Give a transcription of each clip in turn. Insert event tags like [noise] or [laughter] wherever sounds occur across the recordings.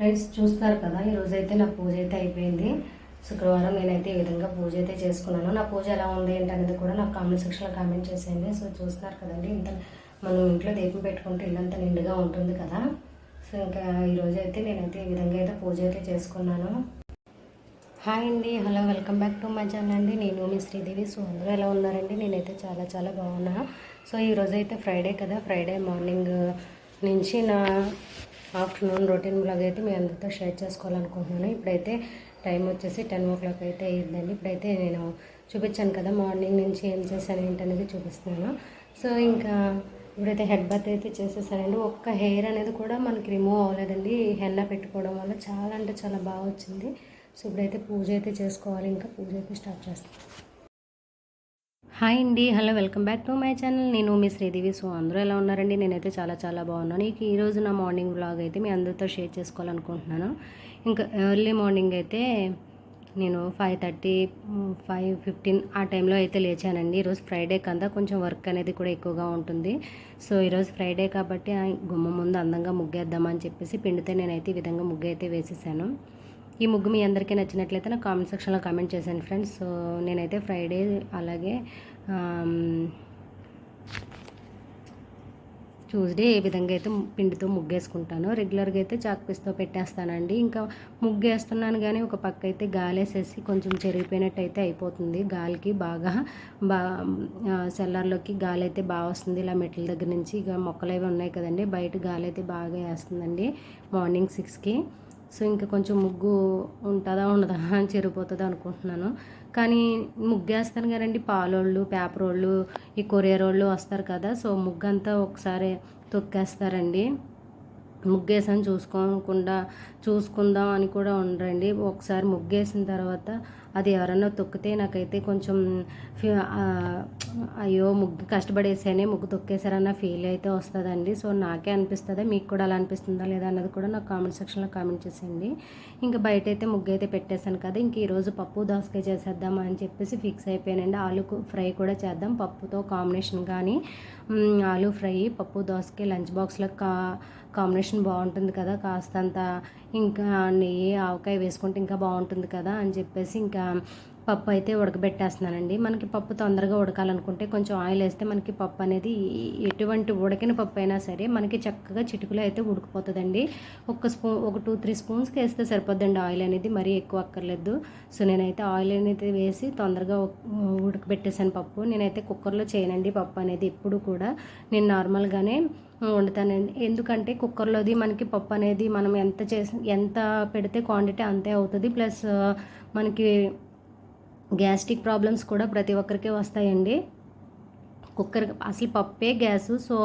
Friends చూస్తున్నారు కదా ఈరోజు అయితే నా పూజ అయితే అయిపోయింది. శుక్రవారం నేనైతే ఈ విధంగా పూజ అయితే చేసుకున్నాను. నా పూజ ఎలా ఉంది ఏంటనేది కూడా నాకు కామెంట్ సెక్షన్లో కామెంట్ చేసేయండి. సో చూస్తున్నారు కదండి ఇంత మనం ఇంట్లో దీపం పెట్టుకుంటే ఇల్లంతా నిండుగా ఉంటుంది కదా. సో ఇంకా ఈరోజు అయితే నేనైతే ఈ విధంగా అయితే పూజ అయితే చేసుకున్నాను. హాయ్ అండి hello welcome back to my channel అండి. నేను మీ శ్రీదేవి. సో అందరూ ఎలా ఉన్నారండి? నేనైతే చాలా చాలా బాగున్నాను సో ఈరోజు అయితే ఫ్రైడే కదా. ఫ్రైడే మార్నింగ్ నుంచి నా ఆఫ్టర్నూన్ రొటీన్ బ్లాగ్ అయితే మీ అందరితో షేర్ చేసుకోవాలనుకుంటున్నాను. ఇప్పుడైతే టైం వచ్చేసి టెన్ ఓ క్లాక్ అయితే అయ్యిందండి ఇప్పుడైతే నేను చూపించాను కదా మార్నింగ్ నుంచి ఏం చేశాను ఏంటనేది చూపిస్తున్నాను. సో ఇంకా ఇప్పుడైతే హెడ్ బాత్ అయితే చేసేసానండి. ఒక్క హెయిర్ అనేది కూడా మనకి రిమూవ్ అవ్వలేదండి. హెన్న పెట్టుకోవడం వల్ల చాలా అంటే చాలా బాగా వచ్చింది. సో ఇప్పుడైతే పూజ అయితే చేసుకోవాలి. ఇంకా పూజ అయితే స్టార్ట్ చేస్తాను. హాయ్ అండి hello welcome back to my channel. నేను మీ శ్రీదేవి. సో అందరూ ఎలా ఉన్నారండి? నేనైతే చాలా చాలా బాగున్నాను. ఇక ఈరోజు నా మార్నింగ్ వ్లాగ్ అయితే మీ అందరితో షేర్ చేసుకోవాలనుకుంటున్నాను. ఇంకా ఎర్లీ మార్నింగ్ అయితే నేను ఫైవ్ థర్టీ ఫైవ్ ఫిఫ్టీన్ ఆ టైంలో అయితే లేచానండి. ఈరోజు ఫ్రైడే కదా కొంచెం వర్క్ అనేది కూడా ఎక్కువగా ఉంటుంది. సో ఈరోజు ఫ్రైడే కాబట్టి ఆ గుమ్మ ముందు అందంగా ముగ్గేద్దామని చెప్పేసి పిండితే నేనైతే ఈ విధంగా ముగ్గు అయితే వేసేసాను. ఈ ముగ్గు మీ అందరికీ నచ్చినట్లయితే నాకు కామెంట్ సెక్షన్లో కామెంట్ చేశాను ఫ్రెండ్స్ సో నేనైతే ఫ్రైడే అలాగే ట్యూస్డే ఏ విధంగా అయితే పిండితో ముగ్గేసుకుంటాను రెగ్యులర్గా అయితే చాక్ పీస్తో పెట్టేస్తానండి. ఇంకా ముగ్గేస్తున్నాను కానీ ఒక పక్క అయితే గాలేసేసి కొంచెం చెరిగిపోయినట్టు అయితే అయిపోతుంది. గాలికి బాగా బా సెల్లర్లోకి గాలి అయితే బాగా వస్తుంది. ఇలా మెట్ల దగ్గర నుంచి ఇక మొక్కలు అవి ఉన్నాయి కదండి బయట గాలి అయితే బాగా వేస్తుందండి. మార్నింగ్ సిక్స్కి సో ఇంకా కొంచెం ముగ్గు ఉంటుందా ఉండదా అని చెరిపోతుంది అనుకుంటున్నాను. కానీ ముగ్గేస్తాను కదండి పాలోళ్ళు పేపర్ వాళ్ళు ఈ కొరియర్ వాళ్ళు వస్తారు కదా సో ముగ్గు అంతా ఒకసారి తొక్కేస్తారండి. ముగ్గేసాను చూసుకోకుండా చూసుకుందాం అని కూడా ఉండరండి. ఒకసారి ముగ్గేసిన తర్వాత అది ఎవరన్నా తొక్కితే నాకైతే కొంచెం ఫీ- అయ్యో ముగ్గు కష్టపడేసానే ముగ్గు తొక్కేశారన్న ఫీల్ అయితే వస్తుందండి. సో నాకే అనిపిస్తుందా? మీకు కూడా అలా అనిపిస్తుందా లేదా అన్నది కూడా నాకు కామెంట్ సెక్షన్లో కామెంట్ చేసేయండి. ఇంకా బయట అయితే ముగ్గు అయితే పెట్టేశాను కదా ఇంక ఈరోజు పప్పు దోసకాయ చేసేద్దామా అని చెప్పేసి ఫిక్స్ అయిపోయానండి. ఆలు ఫ్రై కూడా చేద్దాం. పప్పుతో కాంబినేషన్ కానీ ఆలు ఫ్రై పప్పు దోసకాయ లంచ్ బాక్స్లో కా కాంబినేషన్ బాగుంటుంది కదా కాస్తంత ఇంకా నెయ్యి ఆవకాయ వేసుకుంటే ఇంకా బాగుంటుంది కదా అని చెప్పేసి ఇంకా పప్పు అయితే ఉడకబెట్టేస్తున్నానండి. మనకి పప్పు తొందరగా ఉడకాలనుకుంటే కొంచెం ఆయిల్ వేస్తే మనకి పప్పు అనేది ఎటువంటి ఉడకిన పప్పు అయినా సరే మనకి చక్కగా చిటుకులో అయితే ఉడికిపోతుందండి. ఒక స్పూన్ ఒక టూ త్రీ స్పూన్స్కి వేస్తే సరిపోద్దండి ఆయిల్ అనేది మరీ ఎక్కువ అక్కర్లేదు. సో నేనైతే ఆయిల్ అనేది వేసి తొందరగా ఉడకబెట్టేసాను పప్పు. నేనైతే కుక్కర్లో చేయనండి పప్పు అనేది ఎప్పుడు కూడా. నేను నార్మల్గానే వండుతానండి. ఎందుకంటే కుక్కర్లోది మనకి పప్పు అనేది మనం ఎంత చేసి ఎంత పెడితే క్వాంటిటీ అంతే అవుతుంది. ప్లస్ మనకి గ్యాస్ట్రిక్ ప్రాబ్లమ్స్ కూడా ప్రతి ఒక్కరికి వస్తాయండి. కుక్కర్ అసలు పప్పే గ్యాస్. సో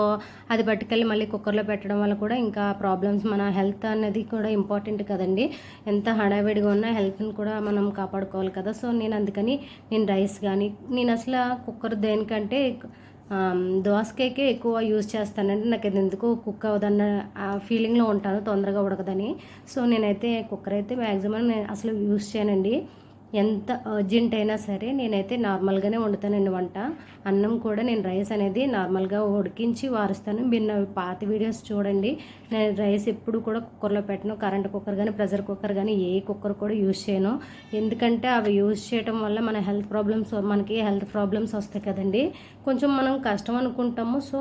అది పట్టుకెళ్ళి మళ్ళీ కుక్కర్లో పెట్టడం వల్ల కూడా ఇంకా ప్రాబ్లమ్స్ మన హెల్త్ అనేది కూడా ఇంపార్టెంట్ కదండి. ఎంత హడావిడిగా ఉన్నా హెల్త్ని కూడా మనం కాపాడుకోవాలి కదా. సో నేను అందుకని నేను రైస్ కానీ నేను అసలు కుక్కర్ దేనికంటే దోసకాయకే ఎక్కువ యూజ్ చేస్తానండి. నాకు అది ఎందుకు కుక్ అవ్వదన్న ఫీలింగ్లో ఉంటాను తొందరగా ఉడకదని. సో నేనైతే కుక్కర్ అయితే మ్యాక్సిమం నేను అసలు యూజ్ చేయనండి. ఎంత అర్జెంట్ అయినా సరే నేనైతే నార్మల్గానే వండుతానండి వంట. అన్నం కూడా నేను రైస్ అనేది నార్మల్గా ఉడికించి వారుస్తాను. మీరు నా పాత వీడియోస్ చూడండి. నేను రైస్ ఎప్పుడు కూడా కుక్కర్లో పెట్టను. కరెంట్ కుక్కర్ కానీ ప్రెషర్ కుక్కర్ కానీ ఏ కుక్కర్ కూడా యూజ్ చేయను. ఎందుకంటే అవి యూజ్ చేయడం వల్ల మన హెల్త్ ప్రాబ్లమ్స్ మనకి హెల్త్ ప్రాబ్లమ్స్ వస్తాయి కదండి. కొంచెం మనం కష్టం అనుకుంటాము. సో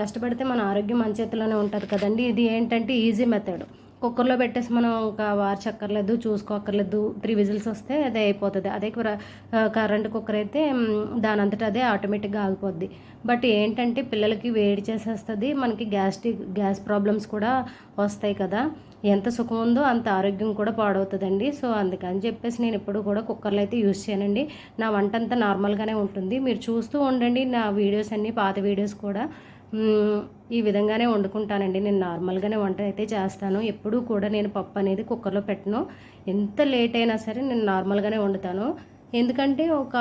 కష్టపడితే మన ఆరోగ్యం మన చేతిలోనే ఉంటుంది కదండి. ఇది ఏంటంటే ఈజీ మెథడ్. కుక్కర్లో పెట్టేసి మనం ఇంకా వార్చక్కర్లేదు చూసుకోక్కర్లేదు త్రీ విజిల్స్ వస్తే అదే అయిపోతుంది. అదే కూర- కరెంట్ కుక్కర్ అయితే దాని అంతటా అదే ఆటోమేటిక్గా ఆగిపోద్ది. బట్ ఏంటంటే పిల్లలకి వేడి చేసేస్తుంది మనకి గ్యాస్ట్రిక్ గ్యాస్ ప్రాబ్లమ్స్ కూడా వస్తాయి కదా. ఎంత సుఖం ఉందో అంత ఆరోగ్యం కూడా పాడవుతుందండి. సో అందుకని చెప్పేసి నేను ఎప్పుడు కూడా కుక్కర్లో అయితే యూజ్ చేయనండి. నా వంట అంతా నార్మల్గానే ఉంటుంది. మీరు చూస్తూ ఉండండి నా వీడియోస్ అన్నీ పాత వీడియోస్ కూడా. ఈ విధంగానే వండుకుంటానండి. నేను నార్మల్గానే వంట అయితే చేస్తాను. ఎప్పుడూ కూడా నేను పప్పు అనేది కుక్కర్లో పెట్టను. ఎంత లేట్ అయినా సరే నేను నార్మల్గానే వండుతాను. ఎందుకంటే ఒక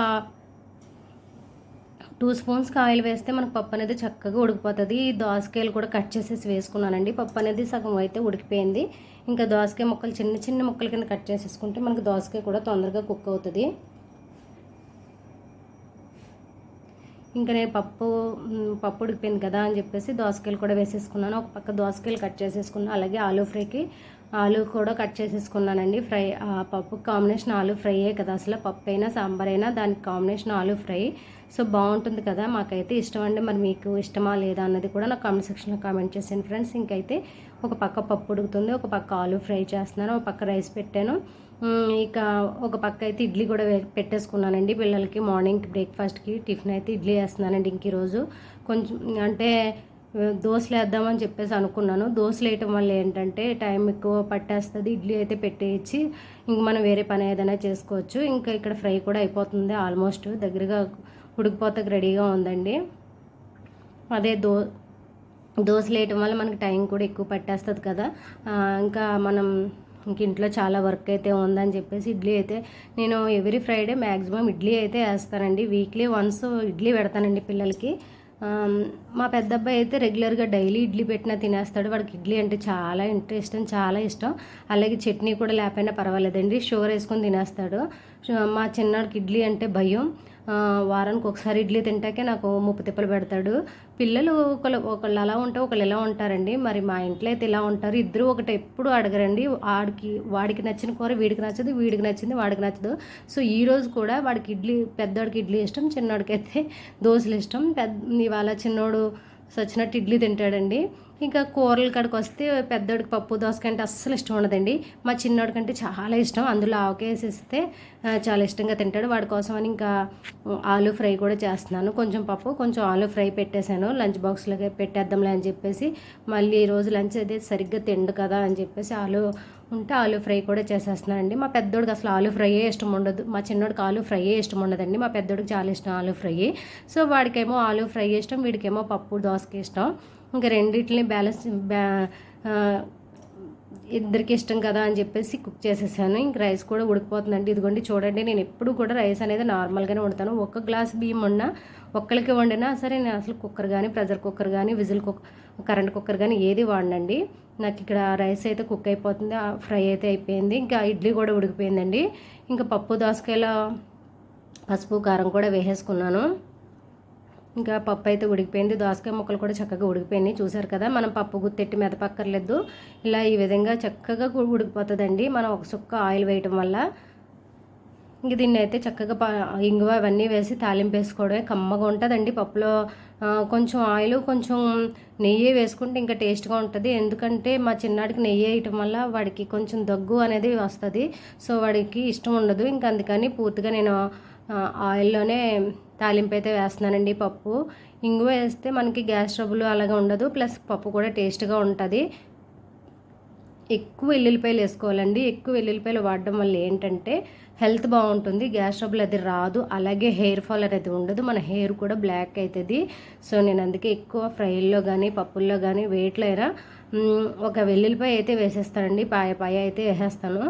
టూ స్పూన్స్ ఆయిల్ వేస్తే మనకు పప్పు అనేది చక్కగా ఉడికిపోతుంది. ఈ దోసకాయలు కూడా కట్ చేసేసి వేసుకున్నానండి. పప్పు అనేది సగం అయితే ఉడికిపోయింది. ఇంకా దోసకాయ ముక్కలు చిన్న చిన్న ముక్కల కింద కట్ చేసేసుకుంటే మనకు దోసకాయ కూడా తొందరగా కుక్ అవుతుంది. ఇంకా నేను పప్పు పప్పు ఉడికిపోయింది కదా అని చెప్పేసి దోసకాయలు కూడా వేసేసుకున్నాను. ఒక పక్క దోసకాయలు కట్ చేసేసుకున్నాను అలాగే ఆలూ ఫ్రైకి ఆలు కూడా కట్ చేసేసుకున్నానండి. ఫ్రై ఆ పప్పు కాంబినేషన్ ఆలు ఫ్రైయే కదా అసలు. పప్పు అయినా సాంబార్ అయినా దానికి కాంబినేషన్ ఆలు ఫ్రై. సో బాగుంటుంది కదా. మాకైతే ఇష్టం అండి. మరి మీకు ఇష్టమా లేదా అన్నది కూడా నాకు కామెంట్ సెక్షన్లో కామెంట్ చేసాను ఫ్రెండ్స్. ఇంకైతే ఒక పక్క పప్పు ఉడుకుతుంది ఒక పక్క ఆలు ఫ్రై చేస్తున్నాను ఒక పక్క రైస్ పెట్టాను. ఇక ఒక పక్క అయితే ఇడ్లీ కూడా పెట్టేసుకున్నానండి. పిల్లలకి మార్నింగ్ బ్రేక్ఫాస్ట్కి టిఫిన్ అయితే ఇడ్లీ వేస్తున్నానండి ఇంక ఈరోజు. కొంచెం అంటే దోశలు వేద్దామని చెప్పేసి అనుకున్నాను. దోశలు వేయటం వల్ల ఏంటంటే టైం ఎక్కువ పట్టేస్తుంది. ఇడ్లీ అయితే పెట్టేయచ్చి. ఇంక మనం వేరే పని ఏదైనా చేసుకోవచ్చు. ఇంకా ఇక్కడ ఫ్రై కూడా అయిపోతుంది ఆల్మోస్ట్. దగ్గరగా ఉడికిపోతకు రెడీగా ఉందండి. అదే దో దోశలు వేయటం వల్ల మనకి టైం కూడా ఎక్కువ పట్టేస్తుంది కదా. ఇంకా మనం ఇంక ఇంట్లో చాలా వర్క్ అయితే ఉందని చెప్పేసి ఇడ్లీ అయితే నేను ఎవ్రీ ఫ్రైడే మ్యాక్సిమం ఇడ్లీ అయితే వేస్తానండి. వీక్లీ వన్స్ ఇడ్లీ పెడతానండి పిల్లలకి. మా పెద్ద అబ్బాయి అయితే రెగ్యులర్గా డైలీ ఇడ్లీ పెట్టినా తినేస్తాడు. వాడికి ఇడ్లీ అంటే చాలా ఇంట్రెస్ట్ చాలా ఇష్టం. అలాగే చట్నీ కూడా లేకపోయినా పర్వాలేదండి. షుగర్ వేసుకొని తినేస్తాడు. మా చిన్నాడికి ఇడ్లీ అంటే భయం. వారానికి ఒకసారి ఇడ్లీ తింటాకే నాకు ముప్పు తిప్పలు పెడతాడు. పిల్లలు ఒకళ్ళు ఒకళ్ళు అలా ఉంటే ఒకళ్ళు ఇలా ఉంటారండి. మరి మా ఇంట్లో అయితే ఇలా ఉంటారు. ఇద్దరు ఒకటి ఎప్పుడు అడగరండి. వాడికి వాడికి నచ్చిన కూర వీడికి నచ్చదు వీడికి నచ్చింది వాడికి నచ్చదు. సో ఈ రోజు కూడా వాడికి ఇడ్లీ పెద్దోడికి ఇడ్లీ ఇష్టం చిన్నోడికి అయితే దోశలు ఇష్టం. పెద్ద ఇవాళ చిన్నోడు సచ్చినట్టు ఇడ్లీ తింటాడండి. ఇంకా కూరల కాడికి వస్తే పెద్దోడికి పప్పు దోసకాయ అంటే అస్సలు ఇష్టం ఉండదండి. మా చిన్నోడికంటే చాలా ఇష్టం. అందులో ఆవకేసిస్తే చాలా ఇష్టంగా తింటాడు. వాడి కోసం అని ఇంకా ఆలు ఫ్రై కూడా చేస్తున్నాను. కొంచెం పప్పు కొంచెం ఆలు ఫ్రై పెట్టేశాను. లంచ్ బాక్స్లోకి పెట్టేద్దాంలే అని చెప్పేసి మళ్ళీ ఈరోజు లంచ్ అయితే సరిగ్గా తిండు కదా అని చెప్పేసి ఆలు ఉంటే ఆలు ఫ్రై కూడా చేసేస్తున్నానండి. మా పెద్దోడికి అసలు ఆలు ఫ్రైయే ఇష్టం ఉండదు. మా చిన్నోడికి ఆలు ఫ్రైయే ఇష్టం ఉండదండి. మా పెద్దోడికి చాలా ఇష్టం ఆలు ఫ్రై. సో వాడికేమో ఆలు ఫ్రై ఇష్టం వీడికేమో పప్పు దోసకి ఇష్టం. ఇంకా రెండింటిని బ్యాలెన్స్ బ్యా ఇద్దరికి ఇష్టం కదా అని చెప్పేసి కుక్ చేసేసాను. ఇంక రైస్ కూడా ఉడికిపోతుందండి. ఇదిగోండి చూడండి నేను ఎప్పుడు కూడా రైస్ అనేది నార్మల్గానే వండుతాను. ఒక్క గ్లాస్ బియ్యం వండినా ఒక్కరికి వండినా సరే నేను అసలు కుక్కర్ కానీ ప్రెషర్ కుక్కర్ కానీ విజిల్ కుక్ కరెంట్ కుక్కర్ కానీ ఏది వాడనండి. నాకు ఇక్కడ రైస్ అయితే కుక్ అయిపోతుంది ఫ్రై అయితే అయిపోయింది. ఇంకా ఇడ్లీ కూడా ఉడికిపోయిందండి. ఇంకా పప్పు దోసకాయల పసుపు కారం కూడా వేసేసుకున్నాను. ఇంకా పప్పు అయితే ఉడికిపోయింది. దోసకాయ ముక్కలు కూడా చక్కగా ఉడికిపోయినాయి. చూసారు కదా మనం పప్పు గుత్తెట్టి మెదపక్కర్లేదు ఇలా ఈ విధంగా చక్కగా ఉడికిపోతుందండి. మనం ఒక చుక్క ఆయిల్ వేయటం వల్ల. ఇంక దీన్ని అయితే చక్కగా ఇంగువ అవన్నీ వేసి తాలింపు వేసుకోవడమే కమ్మగా ఉంటుందండి పప్పులో. కొంచెం ఆయిల్ కొంచెం నెయ్యి వేసుకుంటే ఇంకా టేస్ట్గా ఉంటుంది. ఎందుకంటే మా చిన్నాడికి నెయ్యి వేయటం వల్ల వాడికి కొంచెం దగ్గు అనేది వస్తుంది. సో వాడికి ఇష్టం ఉండదు. ఇంకా అందుకని పూర్తిగా నేను ఆయిల్లోనే తాలింపు అయితే వేస్తున్నానండి పప్పు. ఇంగు వేస్తే మనకి గ్యాస్ ట్రబుల్ అలాగే ఉండదు. ప్లస్ పప్పు కూడా టేస్ట్గా ఉంటుంది. ఎక్కువ వెల్లుల్లిపాయలు వేసుకోవాలండి. ఎక్కువ వెల్లుల్లిపాయలు వాడడం వల్ల ఏంటంటే హెల్త్ బాగుంటుంది. గ్యాస్ ట్రబుల్ అది రాదు. అలాగే హెయిర్ ఫాల్ అనేది ఉండదు. మన హెయిర్ కూడా బ్లాక్ అవుతుంది సో నేను అందుకే ఎక్కువ ఫ్రైల్లో కానీ పప్పుల్లో కానీ వేట్లో ఒక వెల్లుల్లిపాయ అయితే వేసేస్తానండి. పాయ పాయ అయితే వేసేస్తాను.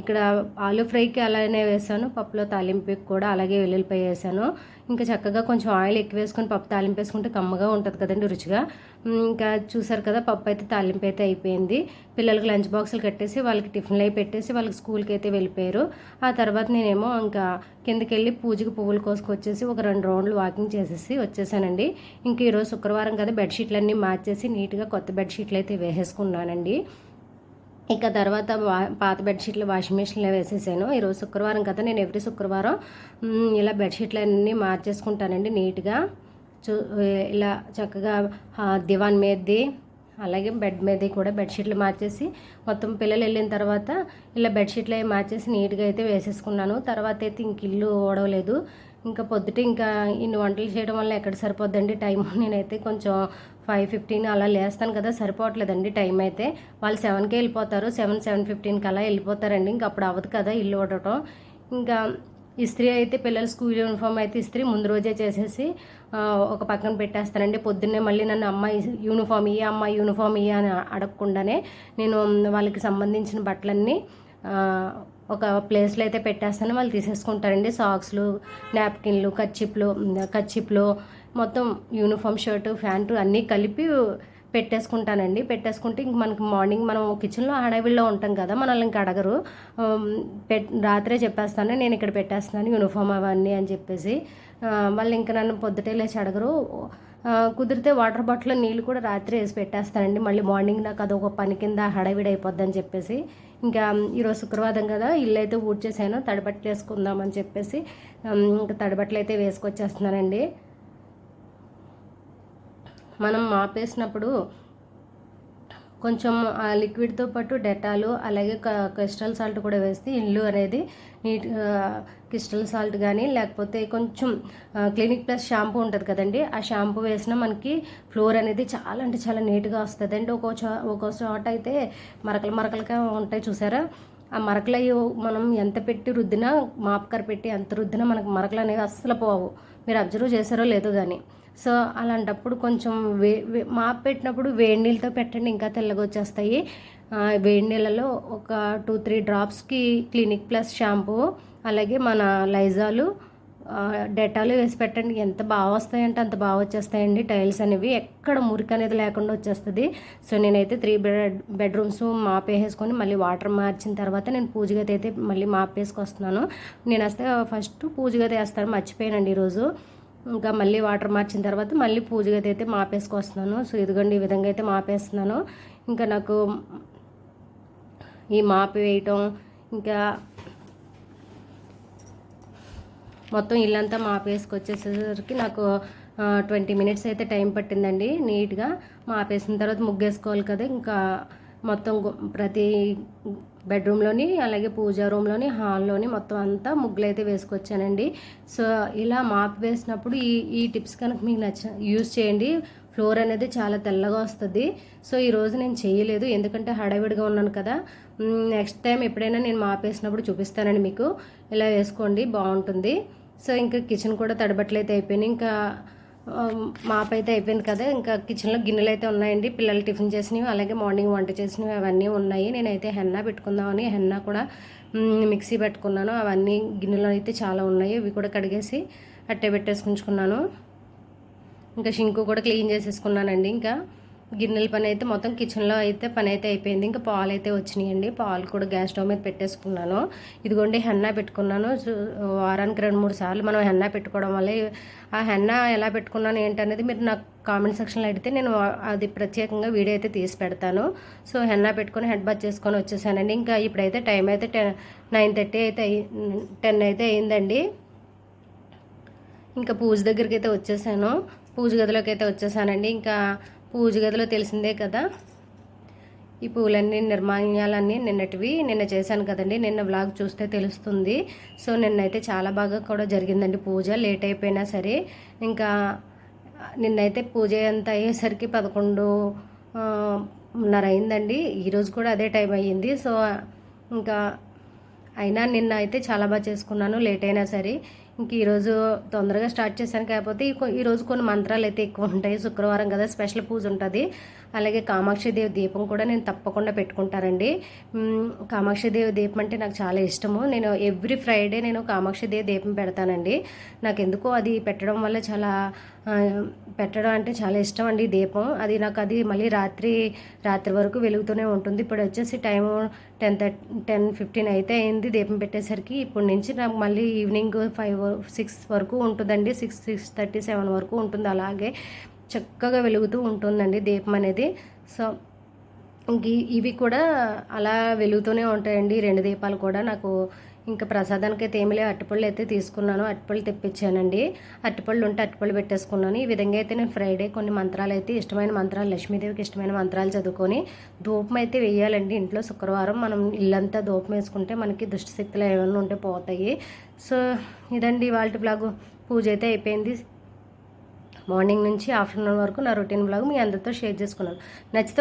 ఇక్కడ ఆలు ఫ్రైకి అలానే వేసాను పప్పులో తాలింపుకి కూడా అలాగే వెల్లుల్లిపాయ వేసాను. ఇంకా చక్కగా కొంచెం ఆయిల్ ఎక్కువ వేసుకొని పప్పు తాలింపు వేసుకుంటే కమ్మగా ఉంటుంది కదండి రుచిగా. ఇంకా చూసారు కదా పప్పు అయితే తాలింపు అయితే అయిపోయింది. పిల్లలకి లంచ్ బాక్సులు కట్టేసి వాళ్ళకి టిఫిన్లు అయి పెట్టేసి వాళ్ళకి స్కూల్కి అయితే వెళ్ళిపోయారు. ఆ తర్వాత నేనేమో ఇంకా కిందకి వెళ్ళి పూజకి పువ్వులు కోసుకొచ్చేసి ఒక రెండు రౌండ్లు వాకింగ్ చేసేసి వచ్చేసానండి. ఇంక ఈరోజు శుక్రవారం కదా బెడ్షీట్లన్నీ మార్చేసి నీట్గా కొత్త బెడ్షీట్లు అయితే వేసేసుకున్నానండి. ఇక తర్వాత పాత బెడ్షీట్లు వాషింగ్ మిషన్లో వేసేసాను. ఈరోజు శుక్రవారం కదా నేను ఎవ్రీ శుక్రవారం ఇలా బెడ్షీట్లు అన్నీ మార్చేసుకుంటానండి నీట్గా. చూ ఇలా చక్కగా దివాన్ మీదది అలాగే బెడ్ మీద కూడా బెడ్షీట్లు మార్చేసి మొత్తం పిల్లలు వెళ్ళిన తర్వాత ఇలా బెడ్షీట్లు అవి మార్చేసి నీట్గా అయితే వేసేసుకున్నాను. తర్వాత అయితే ఇంక ఇల్లు ఓడవలేదు ఇంకా పొద్దుట ఇంకా ఇన్ని వంటలు చేయడం వల్ల ఎక్కడ సరిపోద్దండి టైం [laughs] నేనైతే కొంచెం ఫైవ్ ఫిఫ్టీన్ అలా లేస్తాను కదా సరిపోవట్లేదండి టైం అయితే. వాళ్ళు సెవెన్కే వెళ్ళిపోతారు సెవెన్ సెవెన్ ఫిఫ్టీన్కి అలా వెళ్ళిపోతారండి. ఇంక అప్పుడు అవ్వదు కదా ఇల్లు ఓడటం ఇంకా ఇస్త్రీ అయితే పిల్లల స్కూల్ యూనిఫామ్ అయితే ఇస్త్రీ ముందు రోజే చేసేసి ఒక పక్కన పెట్టేస్తానండి. పొద్దున్నే మళ్ళీ నన్ను అమ్మాయి యూనిఫామ్ ఇయ్య అమ్మాయి యూనిఫామ్ ఇయ్య అని అడగకుండానే నేను వాళ్ళకి సంబంధించిన బట్టలన్నీ ఒక ప్లేస్లో అయితే పెట్టేస్తాను. వాళ్ళు తీసేసుకుంటారండి. సాక్స్లు నాప్కిన్లు కచ్చిప్లు కచ్చిప్లు మొత్తం యూనిఫామ్ షర్టు ప్యాంటు అన్నీ కలిపి పెట్టేసుకుంటానండి. పెట్టేసుకుంటే ఇంక మనకి మార్నింగ్ మనం కిచెన్లో హడావిడిలో ఉంటాం కదా మనల్ని ఇంక అడగరు. పెట్ రాత్రే చెప్పేస్తాను నేను ఇక్కడ పెట్టేస్తున్నాను యూనిఫామ్ అవన్నీ అని చెప్పేసి. వాళ్ళు ఇంకా నన్ను పొద్దుటే లేచి అడగరు. కుదిరితే వాటర్ బాటిల్లో నీళ్ళు కూడా రాత్రి వేసి పెట్టేస్తానండి. మళ్ళీ మార్నింగ్ నాకు అదొక పని కింద హడావిడి అయిపోద్దని చెప్పేసి. ఇంకా ఈరోజు శుక్రవారం కదా ఇల్లు అయితే ఊడ్చేసాను తడిబట్టలు వేసుకుందామని చెప్పేసి. ఇంకా తడిబట్టలు అయితే వేసుకొచ్చేస్తున్నానండి. మనం మాపేసినప్పుడు కొంచెం ఆ లిక్విడ్తో పాటు డెటాలు అలాగే క్రిస్టల్ సాల్ట్ కూడా వేస్తే ఇల్లు అనేది నీట్ క్రిస్టల్ సాల్ట్ కానీ లేకపోతే కొంచెం క్లినిక్ ప్లస్ షాంపూ ఉంటుంది కదండి ఆ షాంపూ వేసినా మనకి ఫ్లోర్ అనేది చాలా అంటే చాలా నీట్గా వస్తుంది. అండి ఒక్కో చో ఒక్కో చోట అయితే మరకలు మరకలుగా ఉంటాయి చూసారా? ఆ మరకలు మనం ఎంత పెట్టి రుద్దినా మాపకర పెట్టి ఎంత రుద్దినా మనకు మరకలు అనేవి అస్సలు పోవు. మీరు అబ్జర్వ్ చేశారో లేదో కానీ సో అలాంటప్పుడు కొంచెం వే మాప్ పెట్టినప్పుడు వేడి నీళ్ళతో పెట్టండి ఇంకా తెల్లగా వచ్చేస్తాయి. వేడి నీళ్ళలో ఒక టూ త్రీ డ్రాప్స్కి క్లినిక్ ప్లస్ షాంపూ అలాగే మన లైజాలు డెటాలు వేసి పెట్టండి. ఎంత బాగా వస్తాయంటే అంత బాగా వచ్చేస్తాయండి టైల్స్ అనేవి. ఎక్కడ మురికి అనేది లేకుండా వచ్చేస్తుంది. సో నేనైతే త్రీ బెడ్ బెడ్రూమ్స్ మాపేసుకొని మళ్ళీ వాటర్ మార్చిన తర్వాత నేను పూజగది అయితే మళ్ళీ మాపేసుకొస్తున్నాను నేను వస్తే ఫస్ట్ పూజగది వేస్తాను మర్చిపోయానండి ఈరోజు. ఇంకా మళ్ళీ వాటర్ మార్చిన తర్వాత మళ్ళీ పూజ గది అయితే మాపేసుకొస్తున్నాను. సో ఇదిగోండి ఈ విధంగా అయితే మాపేస్తున్నాను. ఇంకా నాకు ఈ మాపి వేయటం ఇంకా మొత్తం ఇల్లంతా మాపేసుకొచ్చేసేసరికి నాకు ట్వంటీ మినిట్స్ అయితే టైం పట్టిందండి నీట్గా. మాపేసిన తర్వాత ముగ్గేసుకోవాలి కదా ఇంకా మొత్తం ప్రతి బెడ్రూమ్లోని అలాగే పూజా రూమ్లోని హాల్లోని మొత్తం అంతా ముగ్గులు అయితే వేసుకొచ్చానండి. సో ఇలా మాప్ వేసినప్పుడు ఈ ఈ టిప్స్ కనుక మీకు నచ్చ యూజ్ చేయండి. ఫ్లోర్ అనేది చాలా తెల్లగా వస్తుంది. సో ఈరోజు నేను చేయలేదు. ఎందుకంటే హడావిడిగా ఉన్నాను కదా. నెక్స్ట్ టైం ఎప్పుడైనా నేను మాపేసినప్పుడు చూపిస్తానండి మీకు. ఇలా వేసుకోండి బాగుంటుంది. సో ఇంకా కిచెన్ కూడా తడబట్లయితే అయిపోయినాయి. ఇంకా Um, మాప్ అయితే అయిపోయింది కదా. ఇంకా కిచెన్లో గిన్నెలు అయితే ఉన్నాయండి. పిల్లలు టిఫిన్ చేసినవి అలాగే మార్నింగ్ వంట చేసినవి అవన్నీ ఉన్నాయి. నేనైతే హెన్నా పెట్టుకుందామని హెన్నా కూడా మిక్సీ పెట్టుకున్నాను. అవన్నీ గిన్నెలు అయితే చాలా ఉన్నాయి. ఇవి కూడా కడిగేసి అట్టే పెట్టేసుకుంచుకున్నాను. ఇంకా షింకు కూడా క్లీన్ చేసేసుకున్నానండి. ఇంకా గిన్నెల పని అయితే మొత్తం కిచెన్లో అయితే పని అయితే అయిపోయింది. ఇంకా పాలు అయితే వచ్చినాయండి. పాలు కూడా గ్యాస్ స్టవ్ మీద పెట్టేసుకున్నాను. ఇదిగోండి హెన్నా పెట్టుకున్నాను. వారానికి రెండు మూడు సార్లు మనం హెన్నా పెట్టుకోవడం వల్ల ఆ హెన్నా ఎలా పెట్టుకున్నాను ఏంటనేది మీరు నాకు కామెంట్ సెక్షన్లో అడిగితే నేను అది ప్రత్యేకంగా వీడియో అయితే తీసి పెడతాను. సో హెన్నా పెట్టుకొని హెడ్ బాత్ చేసుకొని వచ్చేసానండి. ఇంకా ఇప్పుడైతే టైం అయితే టెన్ నైన్ థర్టీ అయితే టెన్ అయితే అయిందండి. ఇంకా పూజ దగ్గరికి అయితే వచ్చేసాను. పూజ గదిలోకి అయితే వచ్చేసానండి. ఇంకా పూజ గదిలో తెలిసిందే కదా? ఈ పూలన్నీ నిర్మాణాలన్నీ నిన్నటివి నిన్న చేశాను కదండి. నిన్న వ్లాగ్ చూస్తే తెలుస్తుంది. సో నిన్నైతే చాలా బాగా కూడా జరిగిందండి పూజ. లేట్ అయిపోయినా సరే ఇంకా నిన్నైతే పూజ అంతా అయ్యేసరికి పదకొండు నర అయిందండి. ఈరోజు కూడా అదే టైం అయ్యింది. సో ఇంకా అయినా నిన్న అయితే చాలా బాగా చేసుకున్నాను. లేట్ అయినా సరే ఇంక ఈరోజు తొందరగా స్టార్ట్ చేశాను. కాకపోతే ఈరోజు కొన్ని మంత్రాలు అయితే ఎక్కువ ఉంటాయి. శుక్రవారం కదా స్పెషల్ పూజ ఉంటుంది. అలాగే కామాక్షిదేవి దీపం కూడా నేను తప్పకుండా పెట్టుకుంటానండి. కామాక్షిదేవి దీపం అంటే నాకు చాలా ఇష్టము. నేను ఎవ్రీ ఫ్రైడే నేను కామాక్షిదేవి దీపం పెడతానండి. నాకు ఎందుకో అది పెట్టడం వల్ల చాలా పెట్టడం అంటే చాలా ఇష్టం అండి దీపం. అది నాకు అది మళ్ళీ రాత్రి రాత్రి వరకు వెలుగుతూనే ఉంటుంది. ఇప్పుడు వచ్చేసి time ten thirty ten fifteen అయితే అయింది దీపం పెట్టేసరికి. ఇప్పటి నుంచి నాకు మళ్ళీ ఈవినింగ్ ఫైవ్ సిక్స్ వరకు ఉంటుందండి. సిక్స్ సిక్స్ థర్టీ సెవెన్ వరకు ఉంటుంది అలాగే. చక్కగా వెలుగుతూ ఉంటుందండి దీపం అనేది. సో ఇవి కూడా అలా వెలుగుతూనే ఉంటాయండి. రెండు దీపాలు కూడా నాకు ఇంకా ప్రసాదానికి అయితే ఏమి లేవు. అట్టుపళ్ళు అయితే తీసుకున్నాను. అట్టుపళ్ళు తెప్పించానండి. అట్టుపళ్ళు ఉంటే అట్టుపళ్ళు పెట్టేసుకున్నాను. ఈ విధంగా అయితే నేను ఫ్రైడే కొన్ని మంత్రాలు అయితే ఇష్టమైన మంత్రాలు లక్ష్మీదేవికి ఇష్టమైన మంత్రాలు చదువుకొని ధూపం అయితే వేయాలండి ఇంట్లో. శుక్రవారం మనం ఇల్లంతా ధూపం వేసుకుంటే మనకి దుష్టశక్తులు ఏమైనా ఉంటే పోతాయి. సో ఇదండి వాళ్ళ బ్లాగు పూజ అయితే అయిపోయింది. మార్నింగ్ నుంచి ఆఫ్టర్నూన్ వరకు నా రొటీన్ బ్లాగ్ మీ అందరితో షేర్ చేసుకున్నాను. నచ్చితే